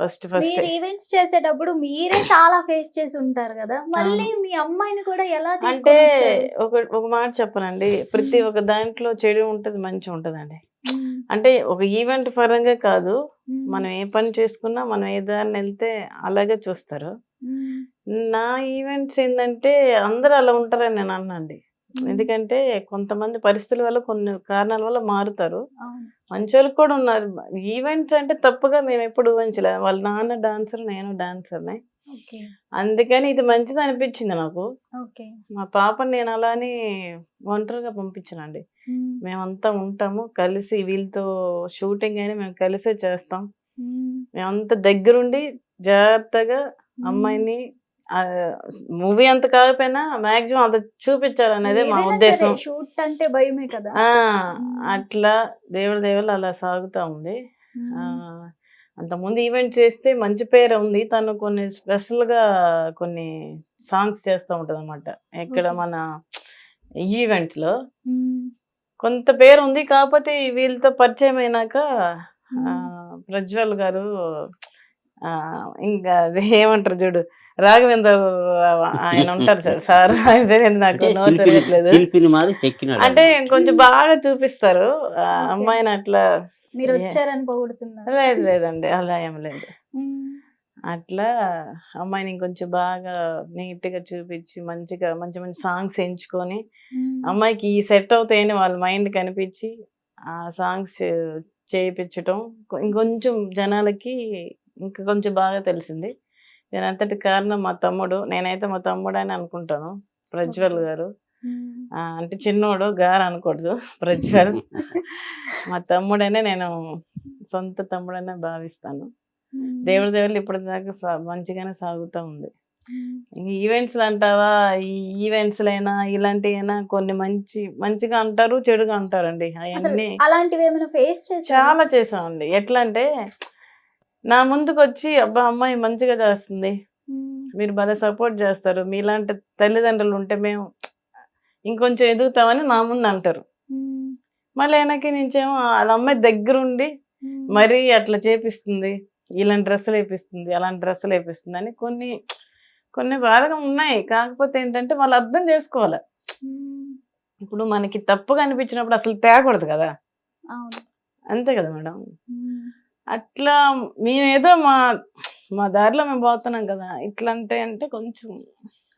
First first మీరు events చేసేటప్పుడు మీరే చాలా ఫేస్ చేసి ఉంటారు కదా మళ్ళీ మీ అమ్మాయిని కూడా ఎలా అంటే? ఒక ఒక మాట చెప్పనండి ప్రతి ఒక్క దాంట్లో చెడు ఉంటది మంచి ఉంటదండి. అంటే ఒక ఈవెంట్ పరంగా కాదు. మనం ఏ పని చేసుకున్నా మనం ఏ దారిని వెళ్తే అలాగే చూస్తారు. నా ఈవెంట్స్ ఏంటంటే అందరూ అలా ఉంటారని నేను అన్నాండి. ఎందుకంటే కొంతమంది పరిస్థితుల వల్ల కొన్ని కారణాల వల్ల మారుతారు. అవును. మంచోళ్ళు కూడా ఉన్నారు. ఈవెంట్స్ అంటే తప్పుగా మేము ఎప్పుడు ఊహించలేదు వాళ్ళ నాన్న డాన్సర్ నేను డాన్సర్నే. అందుకని ఇది మంచిది అనిపించింది నాకు. మా పాపని నేను అలా అని ఒంటరిగా పంపించానండి. మ్మ్. మేమంతా ఉంటాము. కలిసి వీళ్ళతో షూటింగ్ అయినా మేము కలిసే చేస్తాం. మ్మ్. మేమంతా దగ్గరుండి జాగ్రత్తగా అమ్మాయిని మూవీ అంత కాకపోయినా మాక్సిమం అంత చూపించాలనేదే మా ఏదైనా ఉద్దేశం షూట్ అంటే భయమే కదా. అట్లా దేవుడి దేవుళ్ళు అలా సాగుతా ఉంది ఆ, మ్మ్. అంతకుముందు ఈవెంట్ చేస్తే మంచి పేరు ఉంది తను కొన్ని స్పెషల్గా కొన్ని సాంగ్స్ చేస్తూ ఉంటది అనమాట ఇక్కడ. మన ఈవెంట్స్లో. కొంత పేరు ఉంది కాకపోతే వీళ్ళతో పరిచయం అయినాక. ప్రజ్వల్ గారు ఇంకా ఏమంటారు చూడు రాఘవేంద్ర ఆయన ఉంటారు సార్. సార్ ఆయన పేరు నాకు నోరు శిల్పిని తెలియట్లేదు. శిల్పిని మాది చెక్కినాడు అంటే కొంచెం బాగా చూపిస్తారు. అమ్మాయిని అట్లా మీరు వచ్చారని పొగుడుతున్నారు. లేదు లేదండి. అలా ఏం లేదు. అట్లా అమ్మాయిని ఇంకొంచెం బాగా నీట్గా చూపించి మంచిగా మంచి మంచి సాంగ్స్ ఎంచుకొని మ్మ్. అమ్మాయికి ఈ సెట్ అవుతాయని వాళ్ళ మైండ్ కనిపించి ఆ సాంగ్స్ చేయించటం ఇంకొంచెం జనాలకి ఇంకా కొంచెం బాగా తెలిసింది. దీని అంతటి కారణం మా తమ్ముడు. నేనైతే మా తమ్ముడు అని అనుకుంటాను. ప్రజ్వల్. గారు. అంటే చిన్నోడు గారు అనకూడదు. ప్రజ్వల్. మా తమ్ముడనే నేను సొంత తమ్ముడనే భావిస్తాను. దేవుడి దేవుళ్ళు ఇప్పుడు దాకా మంచిగానే సాగుతూ ఉంది. మ్మ్. ఈవెంట్స్ అంటావా? ఈ ఈవెంట్స్ అయినా ఇలాంటివైనా కొన్ని మంచి మంచిగా అంటారు చెడుగా అంటారండి. అవన్నీ అలాంటివి ఏమైనా ఫేస్ చేసి చాలా చేసామండి. ఎట్లా అంటే నా ముందుకు వచ్చి అబ్బా అమ్మాయి మంచిగా చేస్తుంది. మీరు భలే సపోర్ట్ చేస్తారు. మీలాంటి తల్లిదండ్రులు ఉంటే మేము ఇంకొంచెం ఎదుగుతామని నా ముందు అంటారు. మళ్ళీ వెనక్కి నుంచేమో వాళ్ళ అమ్మాయి దగ్గరుండి మరీ అట్లా చేపిస్తుంది. ఇలాంటి డ్రెస్సులు వేపిస్తుంది అలాంటి డ్రెస్సులు వేపిస్తుంది అని కొన్ని కొన్ని బాధగా ఉన్నాయి. కాకపోతే ఏంటంటే వాళ్ళు అర్థం చేసుకోవాలి. ఇప్పుడు మనకి తప్పుగా అనిపించినప్పుడు అసలు తేకూడదు కదా. అంతే కదా మేడం. అట్లా మేమేదో మా మా దారిలో మేము పోతున్నాం కదా ఇట్లా అంటే అంటే కొంచెం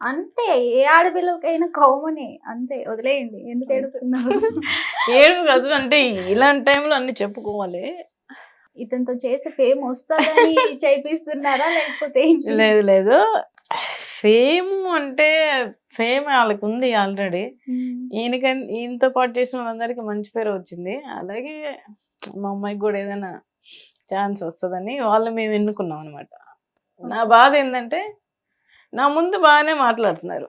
అంతే ఏ ఆడపిల్లకైనా కామనే అంతే వదిలేయండి ఎందుకు ఏడుస్తున్నారు? ఏడు కాదు అంటే ఇలాంటి టైంలో అన్ని చెప్పుకోవాలి. ఇతనితో చేస్తే ఫేమ్ వస్తుందని చేపిస్తున్నారా లేకపోతే? లేదు లేదు. ఫేమ్ అంటే ఫేమ్ వాళ్ళకి ఉంది ఆల్రెడీ. మ్మ్. ఈయనకన్ ఈయనతో పాటు చేసిన వాళ్ళందరికీ మంచి పేరు వచ్చింది. అలాగే మా అమ్మాయికి కూడా ఏదైనా ఛాన్స్ వస్తుందని వాళ్ళు మేము ఎన్నుకున్నాం అనమాట నా బాధ ఏంటంటే నా ముందు బాగానే మాట్లాడుతున్నారు.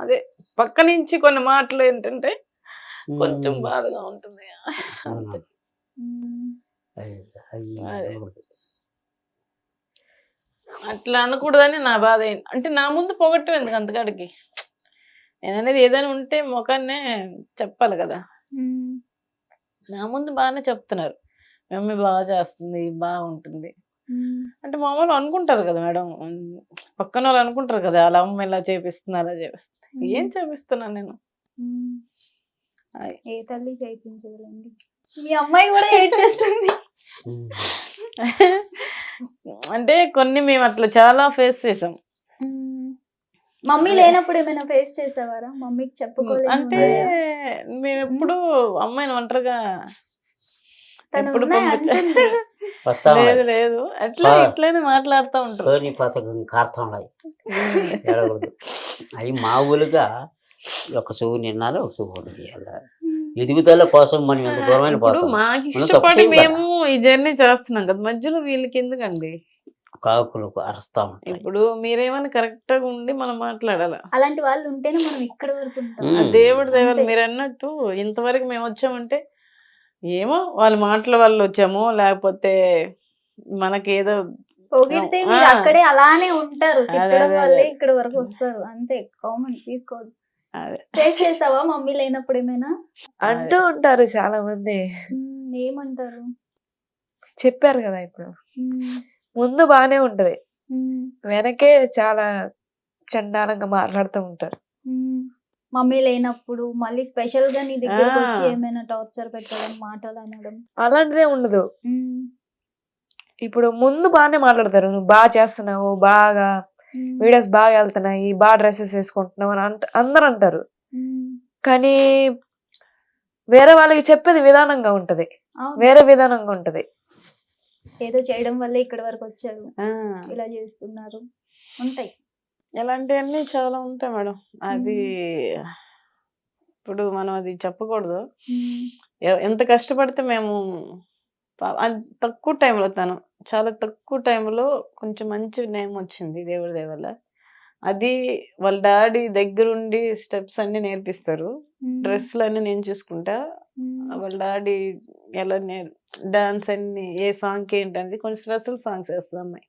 అదే పక్క నుంచి కొన్ని మాటలు ఏంటంటే కొంచెం బాధగా ఉంటుంది. అట్లా అనకూడదని నా బాధ ఏంటి అంటే నా ముందు పొగట్టం ఎందుకు అంతకాడికి నేను అనేది ఏదైనా ఉంటే ముఖాన్నే చెప్పాలి కదా. నా ముందు బాగానే చెప్తున్నారు. మమ్మీ బాగా చేస్తుంది బాగుంటుంది. అంటే మామూలు అనుకుంటారు కదా మేడం పక్కన వాళ్ళు అనుకుంటారు కదా అలా అమ్మ ఇలా చేపిస్తుంది అలా చేపిస్తుంది. ఏం చేపిస్తున్నాను నేను. ఏ తల్లి చేయించదులేండి మీ అమ్మాయి కూడా ఏడ్ చేస్తుంది? అంటే కొన్ని మేము అట్లా చాలా ఫేస్ చేసాం. మ్మ్. మమ్మీ లేనప్పుడు ఏమైనా ఫేస్ చేసేవారా? మమ్మీకి చెప్పుకోలేదు అంటే మేము ఎప్పుడు అమ్మాయిని ఒంటరిగా ఎప్పుడు లేదు లేదు. అట్లా. ఇట్లానే మాట్లాడుతూ ఉంటారు సోని పథకం ఏడకూడదు అవి మామూలుగా ఒక చెవు నిన్నారు ఒక తీయాలి. ఎదుగుదల కోసం మనం ఎంత దూరమైన మాకు ఇష్టపడి మేము ఈ జర్నీ చేస్తున్నాం కదా మధ్యలో వీళ్ళకి ఎందుకండి? కాకులకు అరుస్తా ఇప్పుడు మీరేమైనా కరెక్ట్గా ఉండి మనం మాట్లాడాలి? అలాంటి వాళ్ళు ఉంటేనే మనం ఇక్కడ వరకు దేవుడి దేవాలి. మీరు అన్నట్టు ఇంతవరకు మేము వచ్చామంటే ఏమో వాళ్ళ మాటల వల్ల వచ్చాము లేకపోతే మనకేదో పొగిడితే. మీరు అక్కడే అలానే ఉంటారు తిట్టడం వల్లే. ఇక్కడ వరకు వస్తారు. అంతే కామన్ తీసుకోదు. అదే. ఫేస్ చేసావా మమ్మీ లేనప్పుడు ఏమైనా? అంటూ ఉంటారు చాలా మంది ఏమంటారు? చెప్పారు కదా ఇప్పుడు. ముందు బానే ఉంటది. వెనకే చాలా చండాలంగా మాట్లాడుతూ ఉంటారు. మమ్మీ లేనప్పుడు మళ్ళీ స్పెషల్గా నీ దగ్గరకు ఆ. వచ్చి ఏమైనా టార్చర్ పెట్టడం మాటలు అనడం. అలాంటిదే ఉండదు. ఇప్పుడు ముందు బాగానే మాట్లాడతారు. నువ్వు బాగా చేస్తున్నావు బాగా వీడియోస్ బాగా వెళ్తున్నాయి బాగా డ్రెస్సెస్ వేసుకుంటున్నావు అని అంట అందరు అంటారు. కానీ వేరే వాళ్ళకి చెప్పేది విధానంగా ఉంటది. వేరే విధానంగా ఉంటది. ఏదో చేయడం వల్లే ఇక్కడి వరకు వచ్చారు. ఇలా చేస్తున్నారు. ఉంటాయి. ఇలాంటివన్నీ చాలా ఉంటాయి మేడం. అది ఇప్పుడు మనం అది చెప్పకూడదు. ఎంత కష్టపడితే మేము అది తక్కువ టైంలో తను చాలా తక్కువ టైంలో కొంచెం మంచి నేమ్ వచ్చింది దేవుడి దేవల్ల. అది వాళ్ళ డాడీ దగ్గరుండి స్టెప్స్ అన్ని నేర్పిస్తారు. డ్రెస్సులు అన్ని నేను చూసుకుంటా. వాళ్ళ డాడీ ఎలా డాన్స్ అన్ని ఏ సాంగ్కి ఏంటనేది కొన్ని స్పెషల్ సాంగ్స్ వేస్తుంది అమ్మాయి.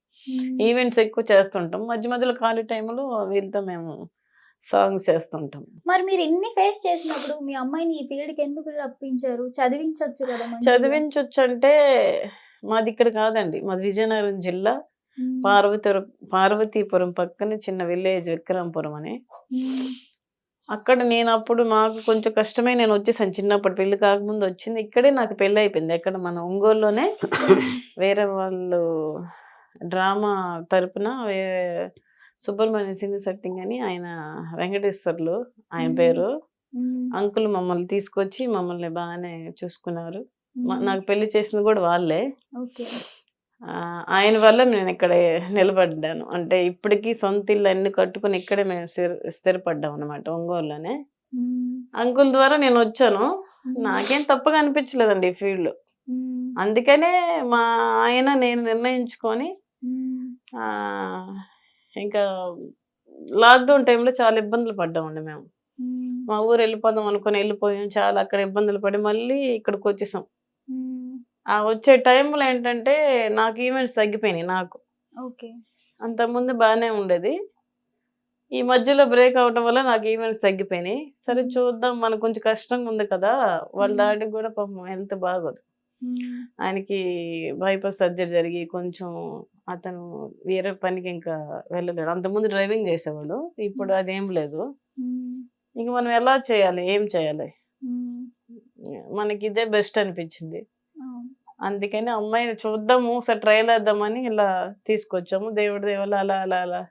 ఈవెంట్స్ ఎక్కువ చేస్తుంటాం. మధ్య మధ్యలో ఖాళీ టైంలో వీళ్ళతో మేము సాంగ్స్ చేస్తుంటాం. మరి మీరు ఇన్ని ఫేస్ చేసినప్పుడు మీ అమ్మాయిని ఈ ఫీల్డ్కి ఎందుకు రప్పించారు? చదివించవచ్చు కదా. చదివించవచ్చు అంటే మాది ఇక్కడ కాదండి. మాది విజయనగరం జిల్లా. పార్వతీపురం పార్వతీపురం పక్కన చిన్న విలేజ్ విక్రమపురం అని. అక్కడ నేను అప్పుడు మాకు కొంచెం కష్టమే. నేను వచ్చేసాను చిన్నప్పుడు. పెళ్ళి కాకముందు వచ్చింది. ఇక్కడే నాకు పెళ్ళి అయిపోయింది. ఎక్కడ మన ఒంగోలులోనే వేరే వాళ్ళు డ్రామా తరపున సుబ్రహ్మణ్య సింగ్ సెట్టింగ్ అని ఆయన వెంకటేశ్వర్లు ఆయన. పేరు. అంకుల్ మమ్మల్ని తీసుకొచ్చి మమ్మల్ని బాగానే చూసుకున్నారు. నాకు పెళ్ళి చేసింది కూడా వాళ్ళే. ఆయన వల్ల నేను ఇక్కడ నిలబడ్డాను. అంటే ఇప్పటికీ సొంత ఇల్లు అన్ని కట్టుకుని ఇక్కడే మేము స్థిర స్థిరపడ్డాం అనమాట ఒంగోలులోనే. అంకుల్ ద్వారా నేను వచ్చాను. నాకేం తప్పగా అనిపించలేదండి ఈ ఫీల్డ్. అందుకనే మా ఆయన నేను నిర్ణయించుకొని ఇంకా లాక్డౌన్ టైంలో చాలా ఇబ్బందులు పడ్డామండి మేము. మా ఊరు వెళ్ళిపోదాం అనుకుని వెళ్ళిపోయాం. చాలా అక్కడ ఇబ్బందులు పడి మళ్ళీ ఇక్కడికి వచ్చేసాం. ఆ వచ్చే టైంలో ఏంటంటే నాకు ఈవెంట్స్ తగ్గిపోయినాయి నాకు. ఓకే. అంతకుముందు బాగానే ఉండేది. ఈ మధ్యలో బ్రేక్ అవడం వల్ల నాకు ఈవెంట్స్ తగ్గిపోయినాయి. సరే చూద్దాం మనకు కొంచెం కష్టంగా ఉంది కదా వాళ్ళ. డాడీకి కూడా పాపం హెల్త్ బాగోదు. ఆయనకి బైపాస్ సర్జరీ జరిగి కొంచెం అతను వేరే పనికి ఇంకా వెళ్ళలేడు. అంతకుముందు డ్రైవింగ్ చేసేవాడు. ఇప్పుడు అదేం లేదు. ఇంక మనం ఎలా చేయాలి? ఏం చేయాలి? మనకి ఇదే బెస్ట్ అనిపించింది. అందుకని అమ్మాయిని చూద్దాము ఒకసారి ట్రైల్ వేద్దామని ఇలా తీసుకొచ్చాము. దేవుడి దేవల్ల అలా అలా అలా.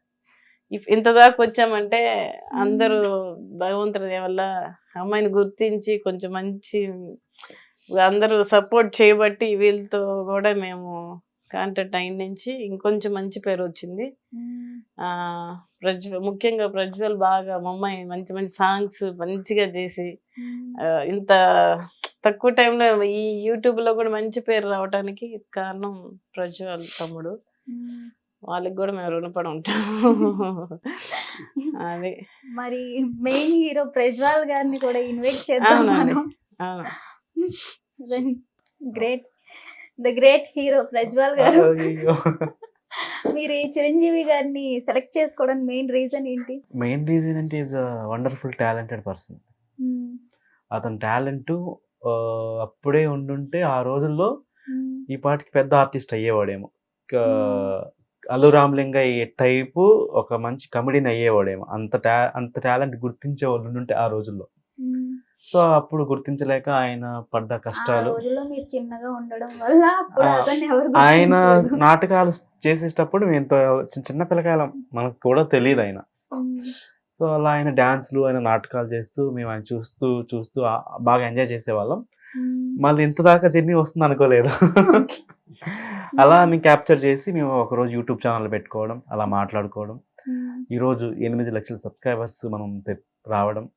ఇంత దాకా వచ్చామంటే అందరూ భగవంతుడి దేవల్ల అమ్మాయిని గుర్తించి కొంచెం మంచి అందరూ సపోర్ట్ చేయబట్టి వీళ్ళతో కూడా మేము కాంటాక్ట్ అయిన నుంచి ఇంకొంచెం మంచి పేరు వచ్చింది. ప్రజ్వల్ ముఖ్యంగా ప్రజ్వల్ బాగా మా అమ్మాయి మంచి మంచి సాంగ్స్ మంచిగా చేసి ఇంత తక్కువ టైంలో ఈ యూట్యూబ్లో కూడా మంచి పేరు రావడానికి కారణం ప్రజ్వల్ తమ్ముడు. వాళ్ళకి కూడా మేము రుణపడి ఉంటాం. అది. మరి మెయిన్ హీరో ప్రజ్వాల్ గారిని కూడా ఇన్వైట్ చేద్దాం. మనం. Great the great hero Prajwal garu. మీరు ఈ చిరంజీవి గారిని సెలెక్ట్ చేసుకోవడానికి మెయిన్ రీజన్ ఏంటి? మెయిన్ రీజన్ అంటే ఈజ్ వండర్ఫుల్ టాలెంటెడ్ పర్సన్ అతని టాలెంట్ అప్పుడే ఉండుంటే ఆ రోజుల్లో ఉమ్, ఈ పాటికి పెద్ద ఆర్టిస్ట్ అయ్యేవాడేమో. Hmm. అల్లు రామలింగయ్య టైపు ఒక మంచి కమెడీని అయ్యేవాడేమో. అంత టా అంత టాలెంట్ గుర్తించే వాళ్ళు ఉండుంటే ఆ రోజుల్లో. సో అప్పుడు గుర్తించలేక ఆయన పడ్డ కష్టాలు. మీరు చిన్నగా ఉండడం వల్ల ఆయన. నాటకాలు చేసేటప్పుడు మేము ఇంత చిన్న చిన్న పిల్లకాయలం. మనకు కూడా తెలియదు ఆయన. సో అలా ఆయన డాన్స్లు ఆయన నాటకాలు చేస్తూ మేము ఆయన చూస్తూ చూస్తూ బాగా ఎంజాయ్ చేసేవాళ్ళం. మళ్ళీ ఇంత దాకా జర్నీ వస్తుంది అనుకోలేదు. అలా మేము క్యాప్చర్ చేసి మేము ఒకరోజు యూట్యూబ్ ఛానల్ పెట్టుకోవడం అలా మాట్లాడుకోవడం. ఈరోజు ఎనిమిది లక్షల సబ్స్క్రైబర్స్ మనం తె- రావడం.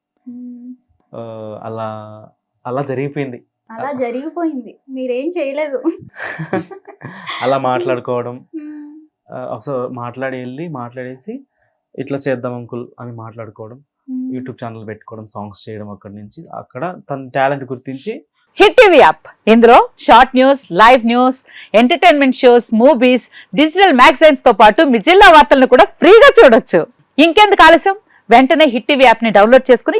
అలా అలా జరిగిపోయింది. అలా జరిగిపోయింది. మీరేం చేయలేదు. అలా మాట్లాడుకోవడం. ఒకసారి మాట్లాడి వెళ్ళి మాట్లాడేసి ఇట్లా చేద్దాం అంకుల్ అని మాట్లాడుకోవడం. యూట్యూబ్ ఛానల్ పెట్టుకోవడం సాంగ్స్ చేయడం అక్కడి నుంచి. అక్కడ తన టాలెంట్ గుర్తించి హిట్ టీవీ యాప్. ఇందులో short news live news entertainment shows movies digital మ్యాగజైన్స్తో పాటు మీ జిల్లా వార్తలను కూడా ఫ్రీగా చూడొచ్చు. ఇంకెందుకు ఆలస్యం? వెంటనే హిట్ టీవీ యాప్ని డౌన్లోడ్ చేసుకుని